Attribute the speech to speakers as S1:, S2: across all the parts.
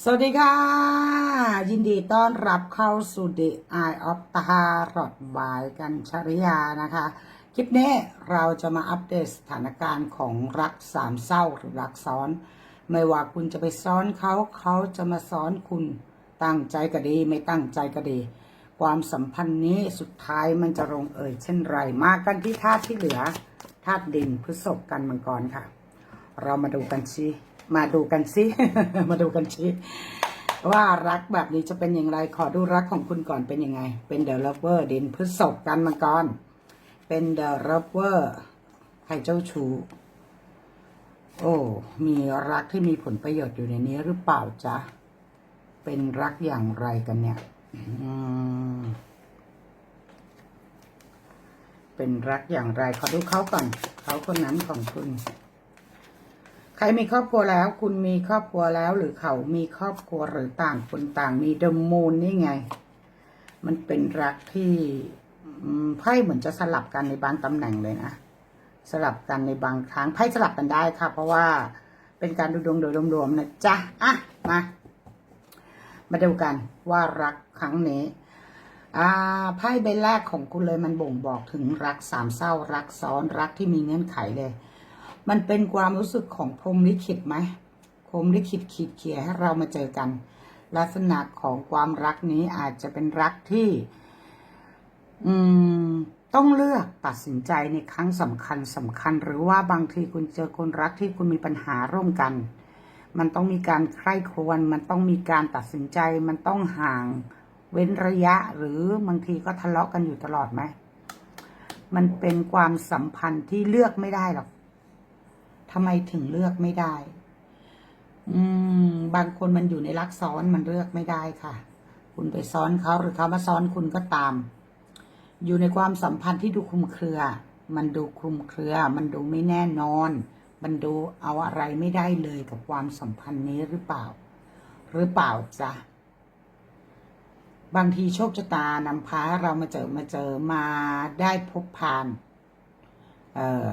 S1: สวัสดีค่ะ ยินดีต้อนรับเข้าสู่ The Eye of Tarot by กันชริยานะคะ คลิปนี้เราจะมาอัปเดตสถานการณ์ของรักสามเศร้าหรือรักซ้อน ไม่ว่าคุณจะไปซ้อนเขาเขาจะมาซ้อนคุณตั้งใจก็ดี ไม่ตั้งใจก็ดี ความสัมพันธ์นี้สุดท้ายมันจะลงเอ่ยเช่นไรมากันที่ธาตุที่เหลือธาตุดินพฤษภกันมังกรค่ะ เรามาดูกันสิ มาดูกันสิ มาดูกันสิว่ารักแบบนี้จะเป็นอย่างไร ขอดูรักของคุณก่อนเป็นยังไง เป็นเด e ล o เวอร์ดินพฤษภกันมังกร เป็นเด e ล o เวอร์ใครเจ้าชู้ โอ้ มีรักที่มีผลประโยชน์อยู่ในนี้หรือเปล่าจ๊ะ เป็นรักอย่างไรกันเนี่ย เป็นรักอย่างไร ขอดูเขาก่อน เขาคนนั้นของคุณ ครมีครอบครัวแล้ว คุณมีครอบครัวแล้ว หรือเขามีครอบครัวหรือต่างคนต่างมีเดมูนนี่ไง มันเป็นรักที่ไพ่เหมือนจะสลับกันในบางตำแหน่งเลยนะ สลับกันในบางครั้งไพ่สลับกันได้ค่ะ เพราะว่าเป็นการดูดวงโดยรวมๆนะจ๊ะอะมามาดูกันว่ารักครั้งนี้อ่าไพ่ใบแรกของคุณเลยมันบ่งบอกถึงรักสามเศร้ารักซ้อนรักที่มีเงื่อนไขเลย มันเป็นความรู้สึกของพรมลิขิตไหมพรมลิขิตขีดเขียให้เรามาเจอกัน ลักษณะของความรักนี้อาจจะเป็นรักที่ อืม ต้องเลือกตัดสินใจในครั้งสำคัญสำคัญ หรือว่าบางทีคุณเจอคนรักที่คุณมีปัญหาร่วมกัน มันต้องมีการใคร่ครวญมันต้องมีการตัดสินใจ มันต้องห่างเว้นระยะ หรือบางทีก็ทะเลาะกันอยู่ตลอดไหมมันเป็นความสัมพันธ์ที่เลือกไม่ได้หรอก ทำไมถึงเลือกไม่ได้ อืม บางคนมันอยู่ในรักซ้อนมันเลือกไม่ได้ค่ะ คุณไปซ้อนเขาหรือเขามาซ้อนคุณก็ตาม อยู่ในความสัมพันธ์ที่ดูคลุมเครือ มันดูคลุมเครือ มันดูไม่แน่นอน มันดูเอาอะไรไม่ได้เลยกับความสัมพันธ์นี้หรือเปล่า หรือเปล่าจ๊ะบางทีโชคชะตานำพาเรามาเจอมาเจอมาได้พบผ่าน เอ่อ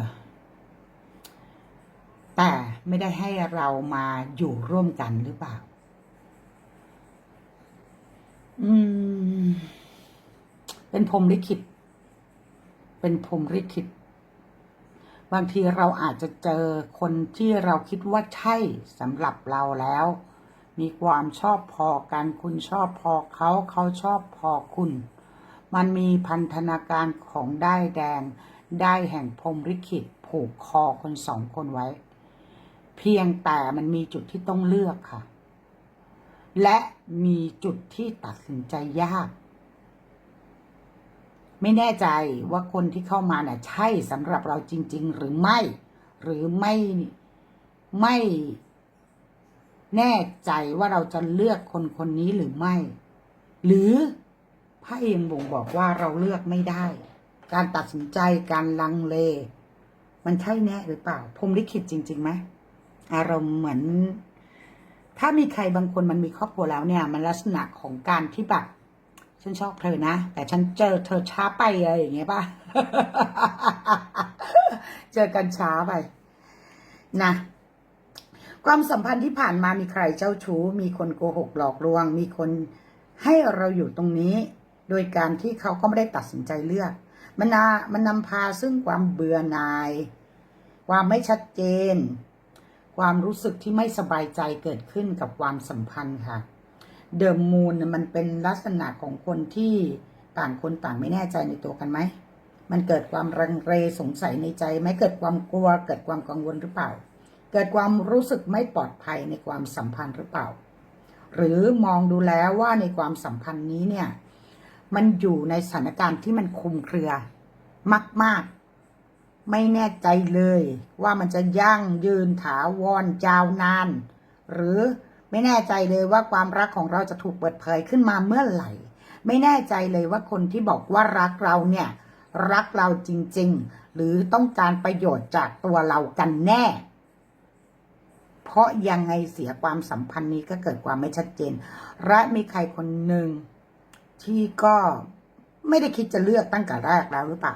S1: แต่ไม่ได้ให้เรามาอยู่ร่วมกันหรือเปล่า อืม เป็นพรมลิขิต เป็นพรมลิขิต บางทีเราอาจจะเจอคนที่เราคิดว่าใช่สำหรับเราแล้ว มีความชอบพอกัน คุณชอบพอเขาเขาชอบพอคุณ มันมีพันธนาการของได้แดง ได้แห่งพรมลิขิตผูกคอคนสองคนไว้ เพียงแต่มันมีจุดที่ต้องเลือกค่ะ และมีจุดที่ตัดสินใจยาก ไม่แน่ใจว่าคนที่เข้ามาน่ะใช่สำหรับเราจริง ๆ หรือไม่ หรือไม่ไม่แน่ใจว่าเราจะเลือกคนคนนี้หรือไม่ หรือไพ่ยังบ่งบอกว่าเราเลือกไม่ได้ การตัดสินใจการลังเล มันใช่แน่หรือเปล่าพรมลิขิตจริงๆไหม อารมณ์เหมือน ถ้ามีใครบางคนมันมีครอบครัวแล้วเนี่ย มันลักษณะของการที่แบบฉันชอบเธอนะ แต่ฉันเจอเธอช้าไปอะไรอย่างเงี้ยป่ะ เจอกันช้าไป นะความสัมพันธ์ที่ผ่านมามีใครเจ้าชู้ มีคนโกหกหลอกลวง มีคนให้เราอยู่ตรงนี้ โดยการที่เขาก็ไม่ได้ตัดสินใจเลือก มันนามันนำพาซึ่งความเบื่อหน่าย ความไม่ชัดเจน ความรู้สึกที่ไม่สบายใจเกิดขึ้นกับความสัมพันธ์ค่ะ เดิมมูลมันเป็นลักษณะของคนที่ต่างคนต่างไม่แน่ใจในตัวกันไหม มันเกิดความรังเรสงสัยในใจไหมเกิดความกลัว เกิดความกังวลหรือเปล่า เกิดความรู้สึกไม่ปลอดภัยในความสัมพันธ์หรือเปล่า หรือมองดูแล้วว่าในความสัมพันธ์นี้เนี่ย มันอยู่ในสถานการณ์ที่มันคุมเครือมาก ๆ ไม่แน่ใจเลย ว่ามันจะยั่งยืนถาวรยาวนาน หรือไม่แน่ใจเลยว่าความรักของเราจะถูกเปิดเผยขึ้นมาเมื่อไหร่ ไม่แน่ใจเลยว่าคนที่บอกว่ารักเราเนี่ย รักเราจริง ๆ หรือต้องการประโยชน์จากตัวเรากันแน่ เพราะยังไงเสียความสัมพันธ์นี้ก็เกิดความไม่ชัดเจน และมีใครคนหนึ่งที่ก็ไม่ได้คิดจะเลือกตั้งแต่แรกแล้วหรือเปล่า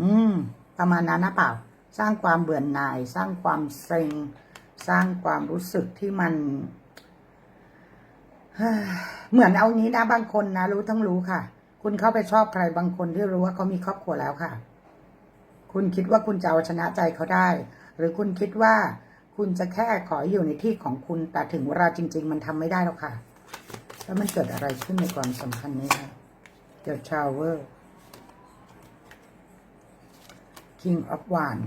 S1: อืม ประมาณนั้นนะเปล่า สร้างความเบื่อหน่าย สร้างความเซ็ง สร้างความรู้สึกที่มันเหมือนเอางี้นะบางคนนะรู้ทั้งรู้ค่ะ คุณเข้าไปชอบใครบางคนที่รู้ว่าเขามีครอบครัวแล้วค่ะ คุณคิดว่าคุณจะเอาชนะใจเขาได้ หรือคุณคิดว่าคุณจะแค่ขออยู่ในที่ของคุณแต่ถึงเวลาจริง ๆ มันทำไม่ได้หรอกค่ะ แล้วมันเกิดอะไรขึ้นในความสัมพันธ์นี้คะเกิดชาวเวอร์ King of w a n d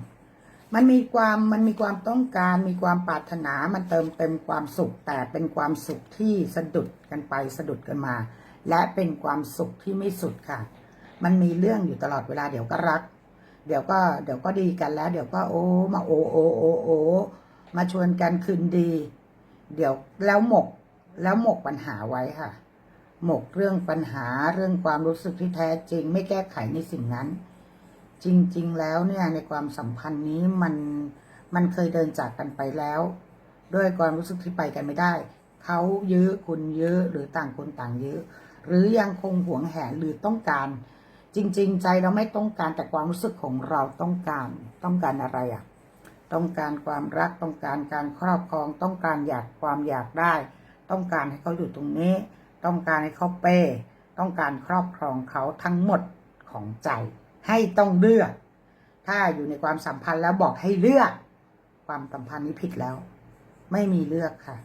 S1: มันมีความมันมีความต้องการมีความปรารถนามันเติมเต็มความสุข แต่เป็นความสุขที่สะดุดกันไปสะดุดกันมา และเป็นความสุขที่ไม่สุดค่ะ มันมีเรื่องอยู่ตลอดเวลาเดี๋ยวก็รัก เดี๋ยวก็เดี๋ยวก็ดีกันแล้ว เดี๋ยวก็โอ้มาโอโอโอโอมาชวนกันคืนดี เดี๋ยวแล้วหมกแล้วหมกปัญหาไว้ค่ะ หมกเรื่องปัญหาเรื่องความรู้สึกที่แท้จริง ไม่แก้ไขในสิ่งนั้น จริง ๆ แล้วเนี่ยในความสัมพันธ์นี้มันมันเคยเดินจากกันไปแล้ว ด้วยความรู้สึกที่ไปกันไม่ได้ เขายื้อคุณยื้อหรือต่างคนต่างเยื้อหรือยังคงหวงแหนหรือต้องการ จริง ๆ ใจเราไม่ต้องการแต่ความรู้สึกของเราต้องการต้องการอะไรอะต้องการความรักต้องการการครอบครอง ต้องการอยากความอยากได้ ต้องการให้เขาอยู่ตรงนี้ ต้องการให้เขาเป้ ต้องการครอบครองเขาทั้งหมดของใจ ให้ต้องเลือก ถ้าอยู่ในความสัมพันธ์แล้วบอกให้เลือก ความสัมพันธ์นี้ผิดแล้ว ไม่มีเลือกค่ะ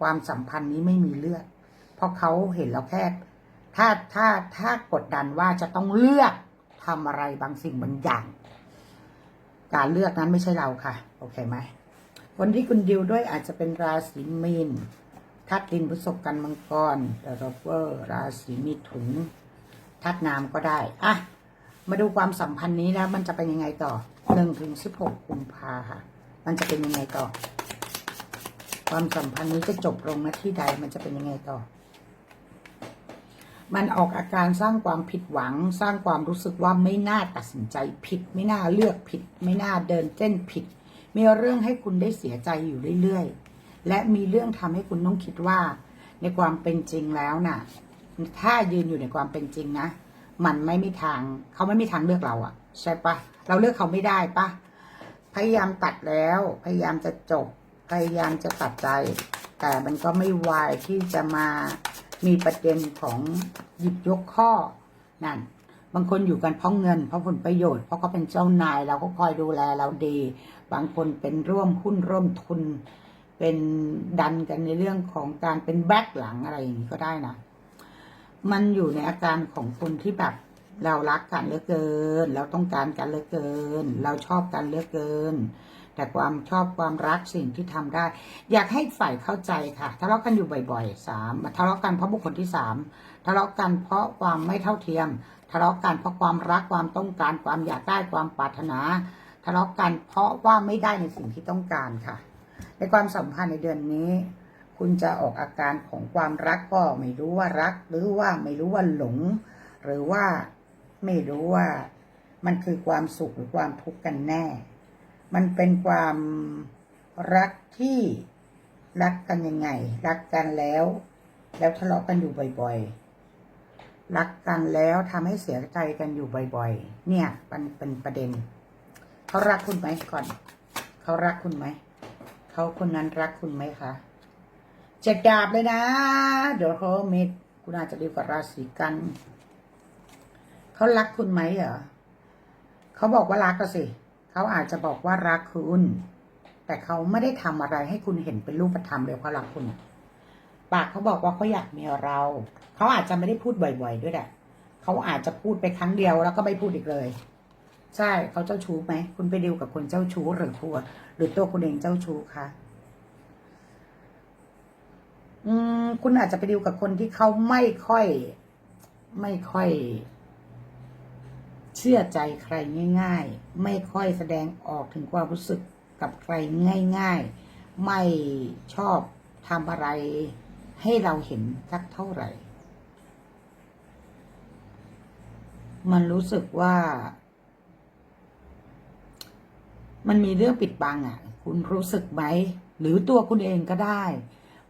S1: ความสัมพันธ์นี้ไม่มีเลือก เพราะเขาเห็นเราแค่ ถ้าถ้าถ้ากดดันว่าจะต้องเลือกทำอะไรบางสิ่งบางอย่าง การเลือกนั้นไม่ใช่เราค่ะ โอเคไหมคนที่คุณดิวด้วยอาจจะเป็นราศีมีนทัดดินพฤษภกันมังกรเดอะโรเวอร์ราศีมิถุนทัดน้ำก็ได้อะ มาดูความสัมพันธ์นี้แล้วมันจะเป็นยังไงต่อหนึ่งถึงสิบหกกุมภาค่ะ มันจะเป็นยังไงต่อ ความสัมพันธ์นี้จะจบลงณที่ใดมันจะเป็นยังไงต่อ มันออกอาการสร้างความผิดหวัง สร้างความรู้สึกว่าไม่น่าตัดสินใจผิด ไม่น่าเลือกผิด ไม่น่าเดินเส้นผิด มีเรื่องให้คุณได้เสียใจอยู่เรื่อยๆ และมีเรื่องทำให้คุณต้องคิดว่า ในความเป็นจริงแล้วน่ะ ถ้ายืนอยู่ในความเป็นจริงนะ มันไม่มีทางเขาไม่มีทางเลือกเราอะใช่ปะเราเลือกเขาไม่ได้ปะพยายามตัดแล้ว พยายามจะจบ พยายามจะตัดใจ แต่มันก็ไม่วายที่จะมามีประเด็นของหยิบยกข้อนั่นบางคนอยู่กันเพราะเงินเพราะผลประโยชน์เพราะเขาเป็นเจ้านายเราก็คอยดูแลเราดี บางคนเป็นร่วมหุ้นร่วมทุน เป็นดันกันในเรื่องของการเป็นแบ็คหลังอะไรอย่างนี้ก็ได้นะ มันอยู่ในอาการของคนที่แบบ เรารักกันเหลือเกิน เราต้องการกันเหลือเกิน เราชอบกันเหลือเกิน แต่ความชอบความรักสิ่งที่ทำได้ อยากให้ฝ่ายเข้าใจค่ะทะเลาะกันอยู่บ่อยๆสามทะเลาะกันเพราะบุคคลที่สามทะเลาะกันเพราะความไม่เท่าเทียม ทะเลาะกันเพราะความรักความต้องการความอยากได้ความปรารถนา ทะเลาะกันเพราะว่าไม่ได้ในสิ่งที่ต้องการค่ะ ในความสัมพันธ์ในเดือนนี้ คุณจะออกอาการของความรักก็ไม่รู้ว่ารัก หรือว่าไม่รู้ว่าหลง หรือว่าไม่รู้ว่ามันคือความสุขหรือความทุกข์กันแน่ มันเป็นความรักที่รักกันยังไง รักกันแล้ว แล้วทะเลาะกันอยู่บ่อยๆ รักกันแล้วทำให้เสียใจกันอยู่บ่อยๆ เนี่ยมันเป็นประเด็น เขารักคุณไหมก่อน เขารักคุณไหม เขาคนนั้นรักคุณไหมคะ เจ็ดดาบเลยนะเดี๋ยวเขาเมดคุณอาจจะดีกว่าราศีกัน เขารักคุณไหมเหรอเขาบอกว่ารักก็สิเขาอาจจะบอกว่ารักคุณ แต่เขาไม่ได้ทำอะไรให้คุณเห็นเป็นรูปธรรมเลยเพราะรักคุณปากเขาบอกว่าเขาอยากมีเรา เขาอาจจะไม่ได้พูดบ่อย ๆ ด้วยแหละเขาอาจจะพูดไปครั้งเดียวแล้วก็ไม่พูดอีกเลย ใช่เขาเจ้าชู้ไหมคุณไปดีลกับคนเจ้าชู้หรือทัว หรือตัวคุณเองเจ้าชู้คะ อืม คุณอาจจะไปดีลกับคนที่เขาไม่ค่อย ไม่ค่อย เชื่อใจใครง่าย ๆ ไม่ค่อยแสดงออกถึงความรู้สึกกับใครง่าย ๆ ไม่ชอบทำอะไร ให้เราเห็นสักเท่าไหร่ มันรู้สึกว่า มันมีเรื่องปิดบังอะ คุณรู้สึกไหม หรือตัวคุณเองก็ได้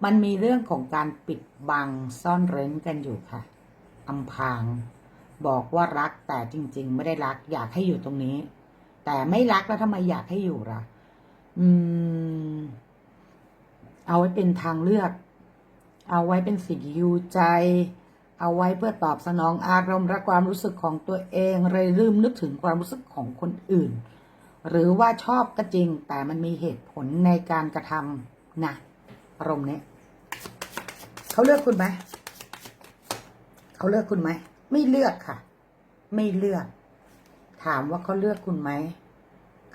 S1: มันมีเรื่องของการปิดบังซ่อนเร้นกันอยู่ค่ะอำพาง บอกว่ารักแต่จริง ๆ ไม่ได้รัก อยากให้อยู่ตรงนี้ แต่ไม่รักแล้วทำไมอยากให้อยู่ล่ะ อืม เอาไว้เป็นทางเลือก เอาไว้เป็นสิ่งฮิวใจ เอาไว้เพื่อตอบสนองอารมณ์และความรู้สึกของตัวเองเลยลืมนึกถึงความรู้สึกของคนอื่น หรือว่าชอบก็จริง แต่มันมีเหตุผลในการกระทำนะอารมณ์เนี้ย เขาเลือกคุณไหมเขาเลือกคุณไหม ไม่เลือกค่ะ ไม่เลือก ถามว่าเขาเลือกคุณไหม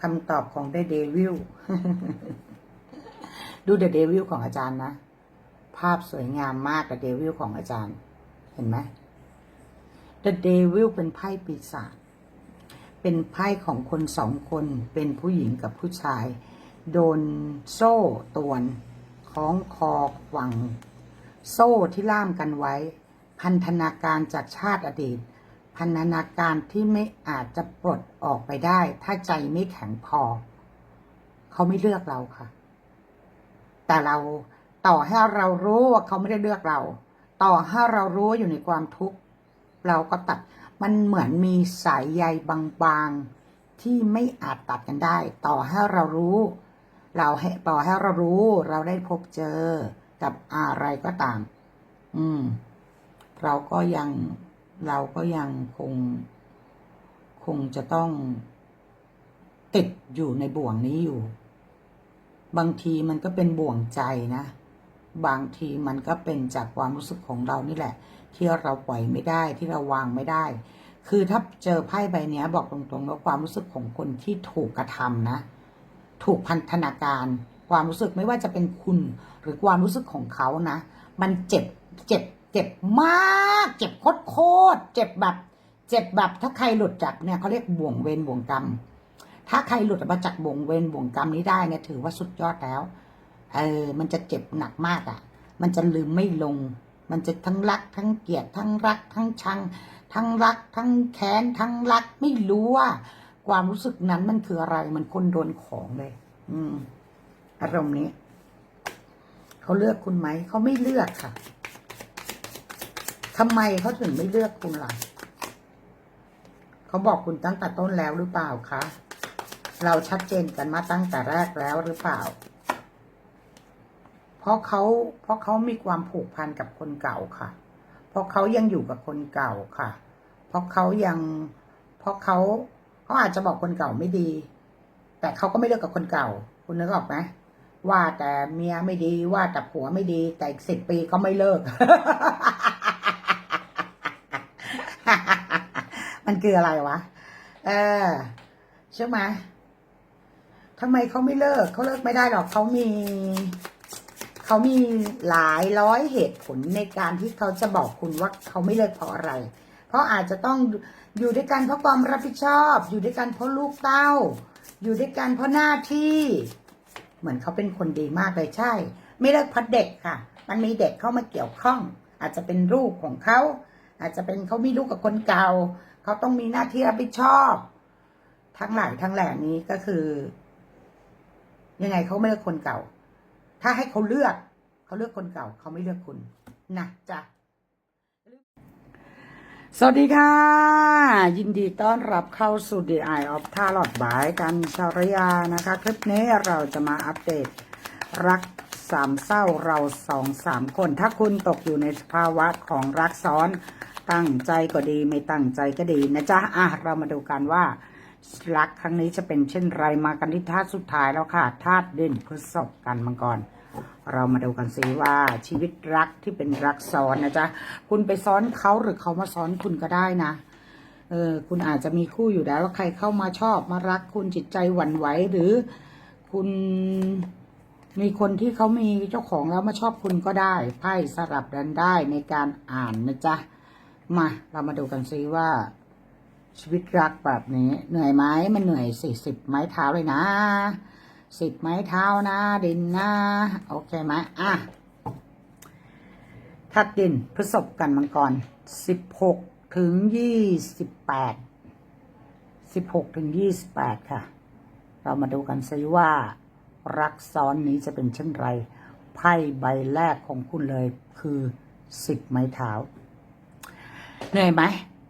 S1: คำตอบของเดวิลดูเดเดวิลของอาจารย์นะ ภาพสวยงามมากกับเดวิลของอาจารย์ เห็นไหม The Devil เป็นไพ่ปีศาจเป็นไพ่ของคนสองคน เป็นผู้หญิงกับผู้ชาย โดนโซ่ตวนคล้องคอหวัง โซ่ที่ล่ามกันไว้ พันธนาการจากชาติอดีต พันธนาการที่ไม่อาจจะปลดออกไปได้ ถ้าใจไม่แข็งพอ เขาไม่เลือกเราค่ะ แต่เราต่อให้เรารู้ว่าเขาไม่ได้เลือกเรา ต่อให้เรารู้อยู่ในความทุกข์ เราก็ตัดมันเหมือนมีสายใยบางๆ ที่ไม่อาจตัดกันได้ ต่อให้เรารู้ เราให้ต่อให้เรารู้ เราได้พบเจอ กับอะไรก็ตาม อืม เราก็ยังเราก็ยังคง คงจะต้องติดอยู่ในบ่วงนี้อยู่ บางทีมันก็เป็นบ่วงใจนะ บางทีมันก็เป็นจากความรู้สึกของเรานี่แหละ ที่เราปล่อยไม่ได้ที่เราวางไม่ได้ คือถ้าเจอไพ่ใบนี้บอกตรงๆว่าความรู้สึกของคนที่ถูกกระทำนะ ถูกพันธนาการ ความรู้สึกไม่ว่าจะเป็นคุณ หรือความรู้สึกของเขานะ มันเจ็บเจ็บเจ็บมาก เจ็บโคตรเจ็บแบบ เจ็บแบบถ้าใครหลุดจากเนี่ยเขาเรียกบ่วงเวรบ่วงกรรม ถ้าใครหลุดมาจากบ่วงเวรบ่วงกรรมนี้ได้เนี่ยถือว่าสุดยอดแล้วเออมันจะเจ็บหนักมากอะ่ะ มันจะลืมไม่ลง มันจะทั้งรัก ทั้งเกลียดทั้งรัก ทั้งชัง ทั้งรัก ทั้งแค้นทั้งรักไม่รู้ว่า ความรู้สึกนั้นมันคืออะไรมันคนโดนของเลย อืม อารมณ์นี้ เขาเลือกคุณไหม เขาไม่เลือกค่ะทำไมเขาถึงไม่เลือกคุณล่ะเขาบอกคุณตั้งแต่ต้นแล้วหรือเปล่าคะเราชัดเจนกันมาตั้งแต่แรกแล้วหรือเปล่า เพราะเขาเพราะเขามีความผูกพันกับคนเก่าค่ะ เพราะเขายังอยู่กับคนเก่าค่ะ เพราะเขายัง เพราะเขาเขาอาจจะบอกคนเก่าไม่ดี แต่เขาก็ไม่เลิกกับคนเก่า คุณนึกออกไหม ว่าแต่เมียไม่ดีว่าแต่ผัวไม่ดี แต่อีกสิบปีก็ไม่เลิก มันคืออะไรวะ เออใช่ไหมทำไมเขาไม่เลิกเขาเลิกไม่ได้หรอกเขามีเขามีหลายร้อยเหตุผลในการที่เขาจะบอกคุณว่าเขาไม่เลิกเพราะอะไร เพราะอาจจะต้องอยู่ด้วยกันเพราะความรับผิดชอบ อยู่ด้วยกันเพราะลูกเต้า อยู่ด้วยกันเพราะหน้าที่ เหมือนเขาเป็นคนดีมากเลยใช่ ไม่เลิกเพราะเด็กค่ะ มันมีเด็กเข้ามาเกี่ยวข้อง อาจจะเป็นลูกของเขา อาจจะเป็นเขามีลูกกับคนเก่า เขาต้องมีหน้าที่รับผิดชอบ ทั้งหลายทั้งแหล่นี้ก็คือ ยังไงเขาไม่เลือกคนเก่า ถ้าให้เขาเลือก เขาเลือกคนเก่า เขาไม่เลือกคุณนะจ๊ะ สวัสดีค่ะ ยินดีต้อนรับเข้าสู่ The Eye of Tarot บายกันชารยานะคะ คลิปนี้เราจะมาอัปเดต รักสามเศร้าเราสองสามคน ถ้าคุณตกอยู่ในสภาวะของรักซ้อนตั้งใจก็ดีไม่ตั้งใจก็ดีนะจ๊ะอะเรามาดูกันว่า รักครั้งนี้จะเป็นเช่นไรมากันที่ธาตุสุดท้ายแล้วค่ะธาตุเด่นพฤษภกันมังกร เรามาดูกันสิว่าชีวิตรักที่เป็นรักซ้อนนะจ๊ะ คุณไปซ้อนเขาหรือเขามาซ้อนคุณก็ได้นะ เออ คุณอาจจะมีคู่อยู่แล้วแล้วใครเข้ามาชอบมารักคุณจิตใจหวั่นไหวหรือคุณมีคนที่เขามีเจ้าของแล้วมาชอบคุณก็ได้ ไพ่สลับกันได้ในการอ่านนะจ๊ะ มาเรามาดูกันซิว่า ชีวิตรักแบบนี้ เหนื่อยไหมมันเหนื่อยสี่สิบไม้เท้าเลยนะ สิบไม้เท้านะดินนะโอเคไหมอะทัดดินพฤษภกันมังกรสิบหกถึงยี่สิบแปดสิบหกถึงยี่สิบแปดค่ะ เรามาดูกันซิว่า รักซ้อนนี้จะเป็นเช่นไรไพ่ใบแรกของคุณเลยคือสิบไม้เท้าเหนื่อยไหม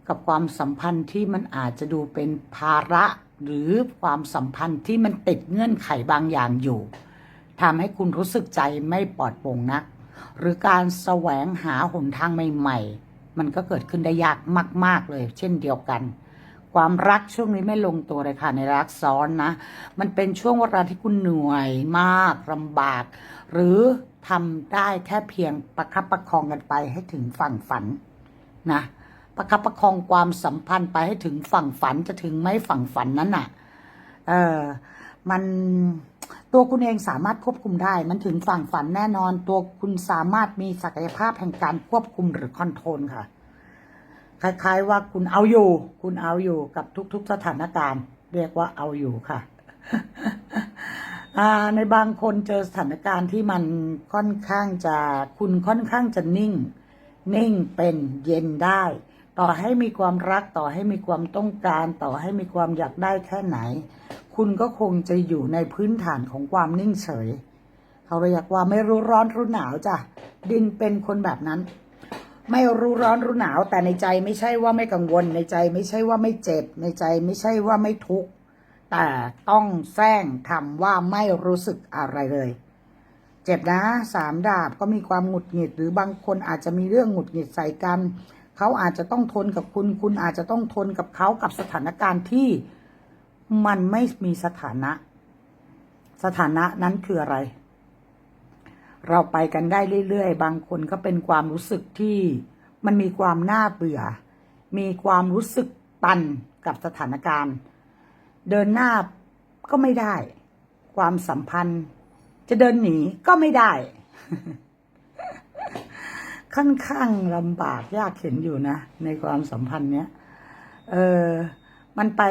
S1: กับความสัมพันธ์ที่มันอาจจะดูเป็นภาระ หรือความสัมพันธ์ที่มันติดเงื่อนไขบางอย่างอยู่ทำให้คุณรู้สึกใจไม่ปลอดโปร่งนัก หรือการแสวงหาหนทางใหม่ๆ มันก็เกิดขึ้นได้ยากมาก ๆเลย เช่นเดียวกัน ความรักช่วงนี้ไม่ลงตัวเลยค่ะในรักซ้อนนะ มันเป็นช่วงเวลาที่คุณเหนื่อยมากลำบาก หรือทำได้แค่เพียงประคับประคองกันไปให้ถึงฝั่งฝันนะ ประคับประคองความสัมพันธ์ไปให้ถึงฝั่งฝันจะถึงไหมฝั่งฝันนั้นน่ะ เออมันตัวคุณเองสามารถควบคุมได้ มันถึงฝั่งฝันแน่นอน ตัวคุณสามารถมีศักยภาพแห่งการควบคุมหรือคอนโทรลค่ะ คล้ายๆว่าคุณเอาอยู่ คุณเอาอยู่กับทุก ๆ สถานการณ์ เรียกว่าเอาอยู่ค่ะในบางคนเจอสถานการณ์ที่มันค่อนข้างจะคุณค่อนข้างจะนิ่ง นิ่งเป็นเย็นได้ ต่อให้มีความรักต่อให้มีความต้องการ ต่อให้มีความอยากได้แค่ไหน คุณก็คงจะอยู่ในพื้นฐานของความนิ่งเฉย เขาเรียกว่าไม่รู้ร้อนรู้หนาวจ้ะดินเป็นคนแบบนั้น ไม่รู้ร้อนรู้หนาวแต่ในใจไม่ใช่ว่าไม่กังวล ในใจไม่ใช่ว่าไม่เจ็บ ในใจไม่ใช่ว่าไม่ทุกข์แต่ต้องแซงทำว่าไม่รู้สึกอะไรเลยเจ็บนะสามดาบก็มีความหงุดหงิด หรือบางคนอาจจะมีเรื่องหงุดหงิดใส่กัน เขาอาจจะต้องทนกับคุณ คุณอาจจะต้องทนกับเขากับสถานการณ์ที่มันไม่มีสถานะ สถานะนั้นคืออะไร เราไปกันได้เรื่อยๆ บางคนก็เป็นความรู้สึกที่มันมีความน่าเบื่อ มีความรู้สึกตันกับสถานการณ์ เดินหน้าก็ไม่ได้ ความสัมพันธ์ จะเดินหนีก็ไม่ได้ ค่อนข้างลำบากยากเข็นอยู่นะ ในความสัมพันธ์เนี้ยเออมันไป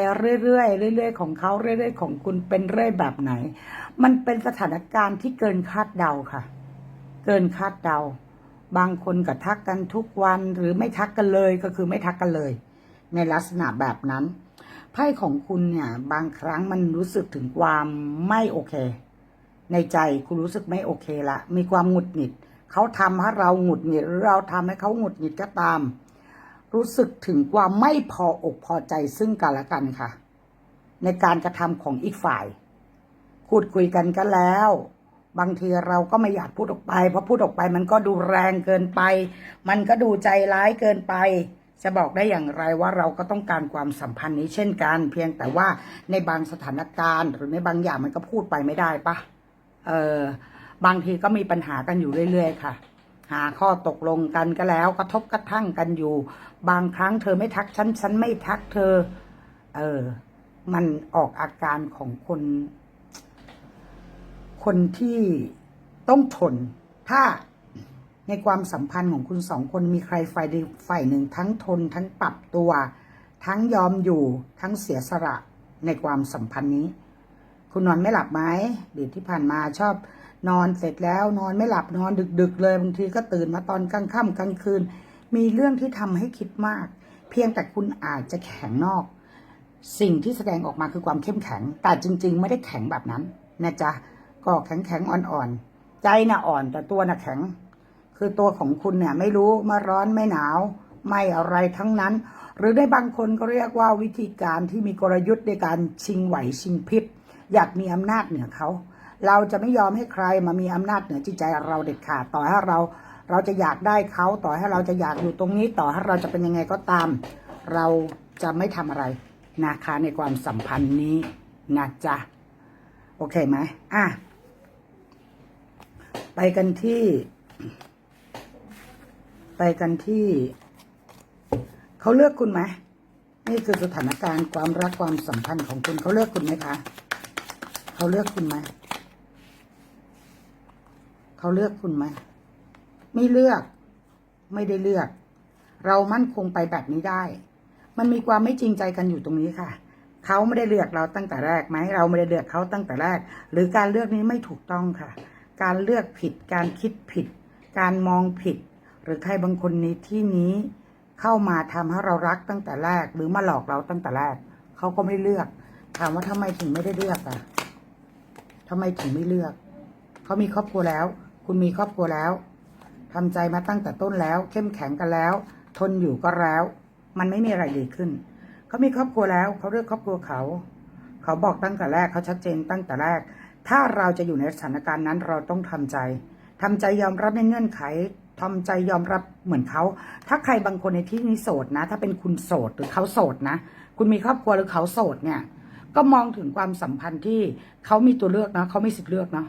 S1: เรื่อยๆเรื่อยๆของเขาเรื่อยๆของคุณเป็นเรื่อยแบบไหน มันเป็นสถานการณ์ที่เกินคาดเดาค่ะ เกินคาดเดา บางคนก็ทักกันทุกวันหรือไม่ทักกันเลยก็คือไม่ทักกันเลย ในลักษณะแบบนั้นไพ่ของคุณเนี่ย บางครั้งมันรู้สึกถึงความไม่โอเค ในใจคุณรู้สึกไม่โอเคละมีความหงุดหงิด เขาทำให้เราหงุดหงิดหรือเราทำให้เขาหงุดหงิดก็ตาม รู้สึกถึงความไม่พออกพอใจซึ่งกันและกันค่ะ ในการกระทำของอีกฝ่ายพูดคุยกันก็แล้ว บางทีเราก็ไม่อยากพูดออกไป เพราะพูดออกไปมันก็ดูแรงเกินไป มันก็ดูใจร้ายเกินไป จะบอกได้อย่างไรว่าเราก็ต้องการความสัมพันธ์นี้เช่นกัน เพียงแต่ว่าในบางสถานการณ์ หรือในบางอย่างมันก็พูดไปไม่ได้ปะเออ บางทีก็มีปัญหากันอยู่เรื่อย ๆ ค่ะ หาข้อตกลงกันก็แล้วกระทบกระทั่งกันอยู่ บางครั้งเธอไม่ทักฉันฉันไม่ทักเธอ เออ มันออกอาการของคน คนที่ต้องทน ถ้าในความสัมพันธ์ของคุณสองคนมีใครฝ่ายใดฝ่ายหนึ่งทั้งทน ทั้งปรับตัว ทั้งยอมอยู่ทั้งเสียสละในความสัมพันธ์นี้ คุณนอนไม่หลับไหมเดี๋ยวที่ผ่านมาชอบ นอนเสร็จแล้วนอนไม่หลับนอนดึก ๆ เลยบางทีก็ตื่นมาตอนกลางค่ำกลางคืน มีเรื่องที่ทำให้คิดมาก เพียงแต่คุณอาจจะแข็งนอก สิ่งที่แสดงออกมาคือความเข้มแข็ง แต่จริง ๆ ไม่ได้แข็งแบบนั้นนะจ๊ะก็แข็งแข็งๆอ่อนๆใจน่ะอ่อนแต่ตัวน่ะแข็ง คือตัวของคุณเนี่ยไม่รู้มาร้อนไม่หนาว ไม่อะไรทั้งนั้น หรือได้บางคนก็เรียกว่าวิธีการที่มีกลยุทธ์ในการชิงไหวชิงพริบอยากมีอำนาจเหนือเขา เราจะไม่ยอมให้ใครมามีอำนาจเหนือจิตใจเราเด็ดขาดต่อให้เราเราจะอยากได้เขาต่อให้เราจะอยากอยู่ตรงนี้ต่อให้เราจะเป็นยังไงก็ตาม เราจะไม่ทำอะไรนะคะในความสัมพันธ์นี้นะจ๊ะโอเคไหมอะไปกันที่ ไปกันที่เขาเลือกคุณไหมนี่คือสถานการณ์ความรักความสัมพันธ์ของคุณเขาเลือกคุณไหมคะเขาเลือกคุณไหม เขาเลือกคุณไหมไม่เลือก ไม่ได้เลือก เรามั่นคงไปแบบนี้ได้ มันมีความไม่จริงใจกันอยู่ตรงนี้ค่ะ เขาไม่ได้เลือกเราตั้งแต่แรกไหมเราไม่ได้เลือกเขาตั้งแต่แรก หรือการเลือกนี้ไม่ถูกต้องค่ะ การเลือกผิด การคิดผิด การมองผิด หรือใครบางคนในที่นี้ เข้ามาทำให้เรารักตั้งแต่แรก หรือมาหลอกเราตั้งแต่แรกเขาก็ไม่เลือก ถามว่าทำไมถึงไม่ได้เลือกอะทำไมถึงไม่เลือก เขามีครอบครัวแล้ว คุณมีครอบครัวแล้วทำใจมาตั้งแต่ต้นแล้ว เข้มแข็งกันแล้ว ทนอยู่ก็แล้ว มันไม่มีอะไรดีขึ้น เขามีครอบครัวแล้วเขาเลือกครอบครัวเขา เขาบอกตั้งแต่แรกเขาชัดเจนตั้งแต่แรก ถ้าเราจะอยู่ในสถานการณ์นั้นเราต้องทำใจทำใจยอมรับในเงื่อนไขทำใจยอมรับเหมือนเขา ถ้าใครบางคนในที่นี้โสดนะ ถ้าเป็นคุณโสดหรือเขาโสดนะ คุณมีครอบครัวหรือเขาโสดเนี่ย ก็มองถึงความสัมพันธ์ที่เขามีตัวเลือกนะเขาไมีสิทธิ์เลือกเนาะ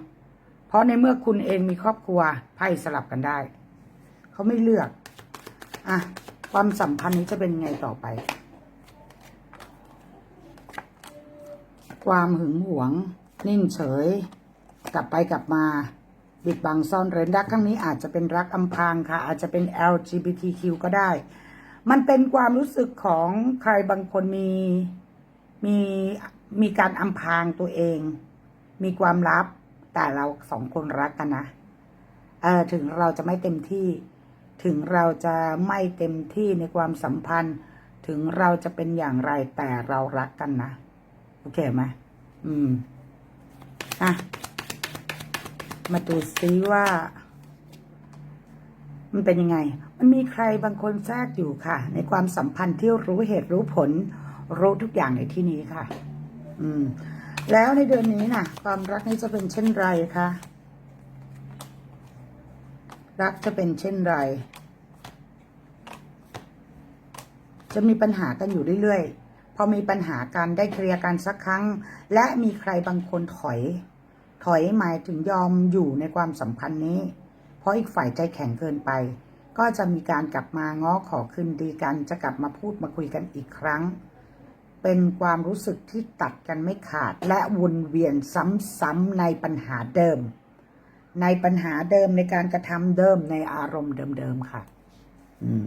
S1: เพราะในเมื่อคุณเองมีครอบครัวไพ่สลับกันได้ เขาไม่เลือกอะความสัมพันธ์นี้จะเป็นไงต่อไป ความหึงหวง นิ่งเฉย กลับไปกลับมา บิดบังซ่อนเร้นรักครั้งนี้อาจจะเป็นรักอำพรางค่ะ อาจจะเป็น LGBTQ ก็ได้ มันเป็นความรู้สึกของใครบางคนมีมีมีการอำพรางตัวเอง มีความลับ แต่เราสองคนรักกันนะเออถึงเราจะไม่เต็มที่ ถึงเราจะไม่เต็มที่ในความสัมพันธ์ ถึงเราจะเป็นอย่างไรแต่เรารักกันนะโอเคไหมอืมอะมาดูซิว่า มันเป็นยังไง มันมีใครบางคนแทรกอยู่ค่ะ ในความสัมพันธ์ที่รู้เหตุรู้ผล รู้ทุกอย่างในที่นี้ค่ะ อืม แล้วในเดือนนี้น่ะ ความรักนี้จะเป็นเช่นไรคะรักจะเป็นเช่นไร จะมีปัญหากันอยู่เรื่อยๆ พอมีปัญหากันได้เคลียร์กันสักครั้ง และมีใครบางคนถอย ถอยหมายถึงยอมอยู่ในความสัมพันธ์นี้ เพราะอีกฝ่ายใจแข็งเกินไป ก็จะมีการกลับมาง้อขอคืนดีกัน จะกลับมาพูดมาคุยกันอีกครั้ง เป็นความรู้สึกที่ตัดกันไม่ขาด และวนเวียนซ้ำๆในปัญหาเดิม ในปัญหาเดิมในการกระทำเดิมในอารมณ์เดิมๆค่ะ อืม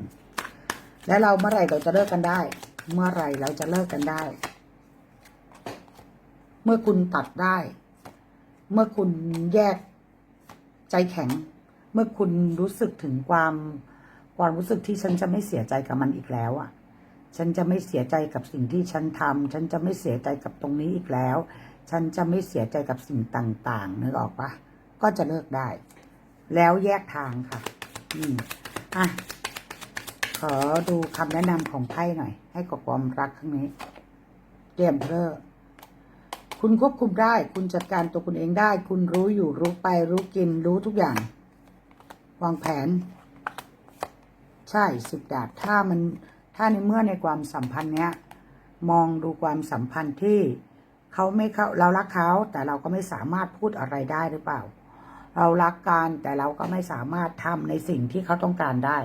S1: และเราเมื่อไหร่เราจะเลิกกันได้ เมื่อไหร่เราจะเลิกกันได้ เมื่อคุณตัดได้ เมื่อคุณแยกใจแข็ง เมื่อคุณรู้สึกถึงความความรู้สึกที่ฉันจะไม่เสียใจกับมันอีกแล้วอะ ฉันจะไม่เสียใจกับสิ่งที่ฉันทำฉันจะไม่เสียใจกับตรงนี้อีกแล้ว ฉันจะไม่เสียใจกับสิ่งต่างๆนึกออกปะก็จะเลิกได้ แล้วแยกทางค่ะอืมอะขอดูคำแนะนำของไพ่หน่อย ให้กับความรักครั้งนี้เตรียมเพอคุณควบคุมได้ คุณจัดการตัวคุณเองได้ คุณรู้อยู่รู้ไปรู้กินรู้ทุกอย่าง วางแผน ใช่สิบดาบถ้ามัน ถ้าในเมื่อในความสัมพันธ์เนี้ยมองดูความสัมพันธ์ที่เขาไม่เขาเรารักเขาแต่เราก็ไม่สามารถพูดอะไรได้หรือเปล่า เรารักกันแต่เราก็ไม่สามารถทำในสิ่งที่เขาต้องการได้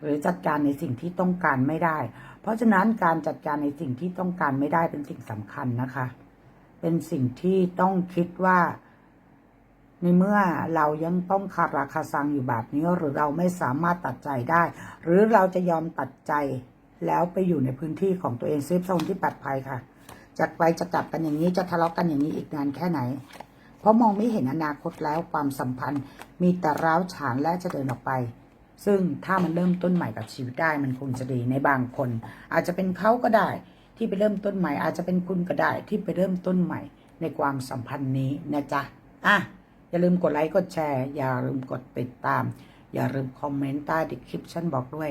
S1: หรือจัดการในสิ่งที่ต้องการไม่ได้ เพราะฉะนั้นการจัดการในสิ่งที่ต้องการไม่ได้เป็นสิ่งสำคัญนะคะ เป็นสิ่งที่ต้องคิดว่า ในเมื่อเรายังต้องคาราคาซังอยู่แบบนี้หรือเราไม่สามารถตัดใจได้ หรือเราจะยอมตัดใจ แล้วไปอยู่ในพื้นที่ของตัวเองเซฟโซนที่ปลอดภัยค่ะจากไปจะกลับกันอย่างนี้จะทะเลาะกันอย่างนี้อีกนานแค่ไหน เพราะมองไม่เห็นอนาคตแล้วความสัมพันธ์มีแต่ร้าวฉานและจะเดินออกไป ซึ่งถ้ามันเริ่มต้นใหม่กับชีวิตได้มันคงจะดีในบางคน อาจจะเป็นเขาก็ได้ ที่ไปเริ่มต้นใหม่ อาจจะเป็นคุณก็ได้ ที่ไปเริ่มต้นใหม่ ในความสัมพันธ์นี้นะจ๊ะอะอย่าลืมกดไลค์กดแชร์ อย่าลืมกดติดตาม อย่าลืมคอมเมนต์ใต้ดิคลิปชั่นบอกด้วย